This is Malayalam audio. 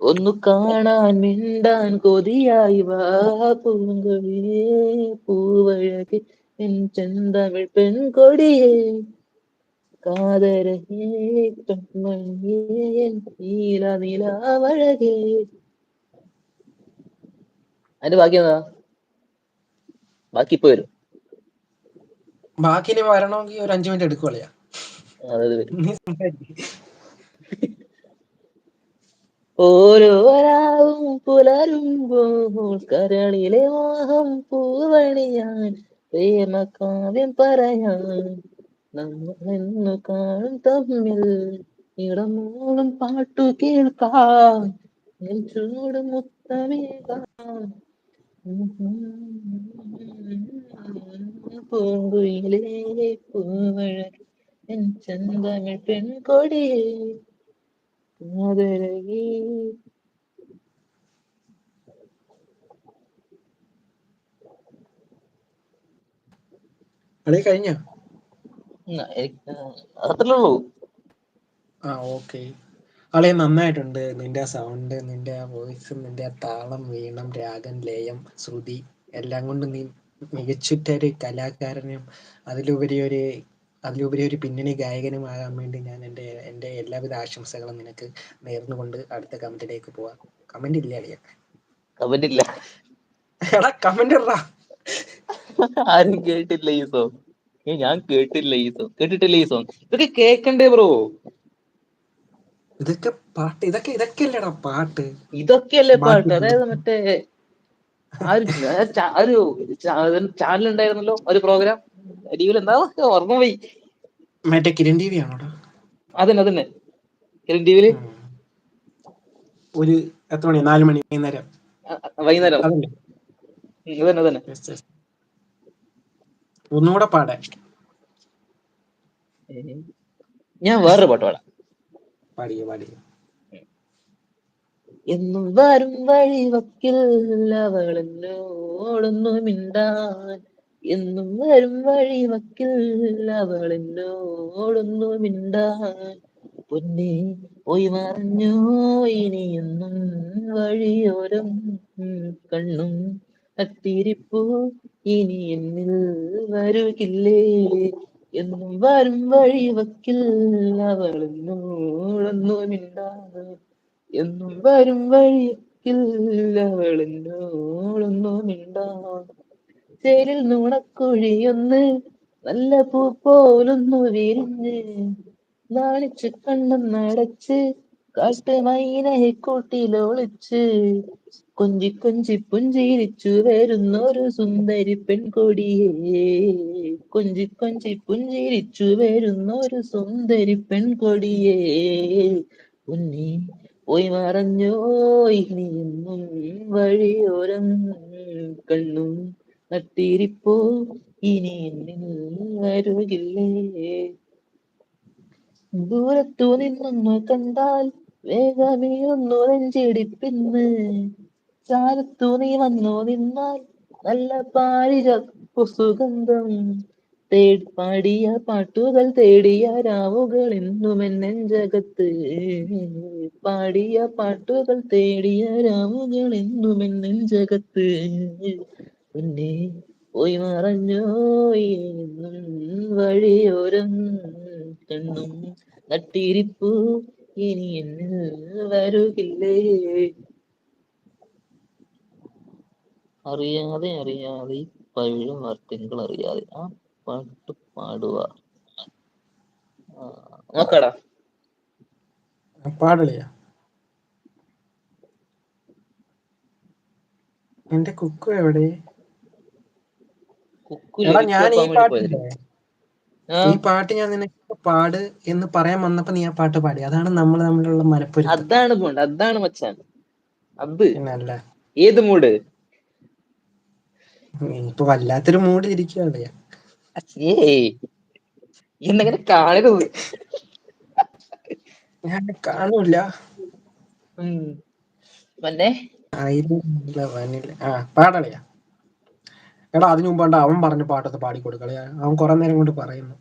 ഒന്നു കാണാൻ മിണ്ടാൻ കൊതിയായി വാ പൂങ്കൊഴിയേ പൂവഴകി എൻ ചെന്തമിഴ് പെൺകൊടിയേ. കാതരഹേ നീല നീലാവഴകേ അതിന്റെ ബാക്കി എന്താ? ബാക്കി ഇപ്പൊ വരും. ബാക്കി ഇനി വരണമെങ്കിൽ ഒരു അഞ്ചു മിനിറ്റ് എടുക്കുവളിയാ. അതെ വരും നീ സംസാരിക്ക്. ഓരോ രാവും പുലരുമ്പോൾ കരളിലെ മോഹം പൂവണിയാൻ പ്രേമകാവ്യം പറയാൻ നമ്മളെന്നു കാണും തമ്മിൽ ഇടമോളും പാട്ടു കേൾക്കാം ചൂട് മുത്തമേകാം പൂങ്കുയിലേ പൂവഴകി എൻ ചന്തമിഴ് കാതരകി കളി കഴിഞ്ഞോ അത്രേ ഉള്ളൂ ആ ഓക്കെ. കളി നന്നായിട്ടുണ്ട്. നിന്റെ സൗണ്ട് നിന്റെ ആ വോയിസ് നിന്റെ ആ താളം വീണം രാഗം ലയം ശ്രുതി എല്ലാം കൊണ്ടും നീ മികച്ചിട്ടൊരു കലാകാരനും അതിലുപരി ഒരു അതിലുപരി ഒരു പിന്നണി ഗായകനുമാകാൻ വേണ്ടി ഞാൻ എന്റെ എന്റെ എല്ലാവിധ ആശംസകളും നിനക്ക് നേർന്നുകൊണ്ട് അടുത്ത കമന്റിലേക്ക് പോവാം. കമന്റ് ഇല്ല അളിയ. കമന്റ് ഇല്ല. എടാ കമന്റ് ഇടാ ആരും കേട്ടില്ല ഈ സോങ്. ഏ ഞാൻ കേട്ടില്ല ഈ സോങ്. കേട്ടിട്ടില്ല ഈ സോങ്. ഇതൊക്കെ കേക്കണ്ടേ ബ്രോ? ഇതൊക്കെ പാട്ട് ഇതൊക്കെ ഇതൊക്കെ അല്ലേടാ പാട്ട്. ഇതൊക്കെയല്ലേ പാട്ട്? അതായത് മറ്റേ ആ ഒരു ആ ഒരു ചാനൽ ഉണ്ടായിരുന്നല്ലോ? ഒരു പ്രോഗ്രാം? അടിയിൽ എന്താ ഓർമ്മ പോയി മറ്റേ കിരൺ ടി വി ആണോടാ? അതന്നെ അതന്നെ. കിരൺ ഉം. ഒരു എത്ര മണി? നാല് മണി വൈകുന്നേരം. വൈകുന്നേരം. അതന്നെ അതന്നെ. ഒന്നുകൂടെ പാടാൻ ഞാൻ വേറൊരു പാട്ട് പാടാം. പാടിയോ പാടിയോ എന്നും വരും വഴി വക്കിൽ അവളെന്നോടൊന്നു മിണ്ടാൻ എന്നും വരും വഴി വക്കിൽ. അവൾ എന്നോടൊന്നു മിണ്ടാൻ പൊന്നെ പോയി മറിഞ്ഞോ ഇനിയെന്നും വഴിയോരം കണ്ണും കത്തിരിപ്പൂ ഇനി എന്നിൽ വരുകില്ലേ. എന്നും വരും വഴി വക്കിൽ. അവൾ എന്നോടൊന്നു മിണ്ടാൻ എന്നും വരും വഴിക്കിൽ അവളെന്നോടൊന്നു മിണ്ടാൻ ചേരിൽ നുണക്കുഴിയൊന്ന്. നല്ല പൂ പോലൊന്നു വിരിഞ്ഞ് നാണിച്ച് കണ്ണം നടച്ച് കാട്ട് മൈനെ കൂട്ടിലൊളിച്ച് കൊഞ്ചി കൊഞ്ചി പുഞ്ചിരിച്ചു വരുന്നൊരു സുന്ദരി പെൺകൊടിയേ. കൊഞ്ചി കൊഞ്ചി പുഞ്ചിരിച്ചു വരുന്നൊരു സുന്ദരി പെൺകൊടിയേ. ഉണ്ണി പോയി മറഞ്ഞോ ഇനിയും വഴിയോരം കണ്ണും നട്ടിരിപ്പോ ഇനി എന്നിൽ വരുകില്ലേ? ദൂരത്തു നിന്നൊന്നു കണ്ടാൽ വേഗമേ ഒന്നു നെഞ്ചിടിപ്പിന്ന്. ചാരത്തു നീ വന്നു നിന്നാൽ നല്ല പാരിജ സുഗന്ധം തേടി പാടിയ പാട്ടുകൾ തേടിയ രാവുകൾ എന്നും നെഞ്ചകത്ത് പാടിയ പാട്ടുകൾ തേടിയ രാവുകൾ എന്നും നെഞ്ചകത്ത് പിന്നെ പോയി മറഞ്ഞോ. വഴിയോരം കണ്ണും നട്ടിരിപ്പു. ഇനി എന്നിൽ വരുകില്ലേ? അറിയാതെ അറിയാതെ ഈ പഴയ വാർത്തകൾ അറിയാതെ ആ പാട്ട് പാടുക. നോക്കടാ. പാടളിയ. എന്റെ കുക്കു എവിടെ? എടാ ഞാൻ ഈ പാട്ടില്ലേ പാട്ട് ഞാൻ നിനക്ക് പാട് എന്ന് പറയാൻ വന്നപ്പോ നീ ആ പാട്ട് പാടി. അതാണ് നമ്മൾ തമ്മിലുള്ള മലപ്പൊരുത്തം. അതാണ് പോണ്ട അതാണ് മച്ചാൻ. അത് അല്ല ഏത് മൂഡ്? ഇപ്പൊ വല്ലാത്തൊരു മൂഡ് ഇരിക്കുകയാണ് എന്നങ്ങനെ കാണരുത്. ഞാൻ കാണൂല. പിന്നെ? പാടളിയ എടാ അതിനു മുമ്പാണ്ട് അവൻ പറഞ്ഞ പാട്ടൊക്കെ പാടിക്കൊടുക്കളെ അവൻ കുറെ നേരം കൊണ്ട് പറയുന്നു.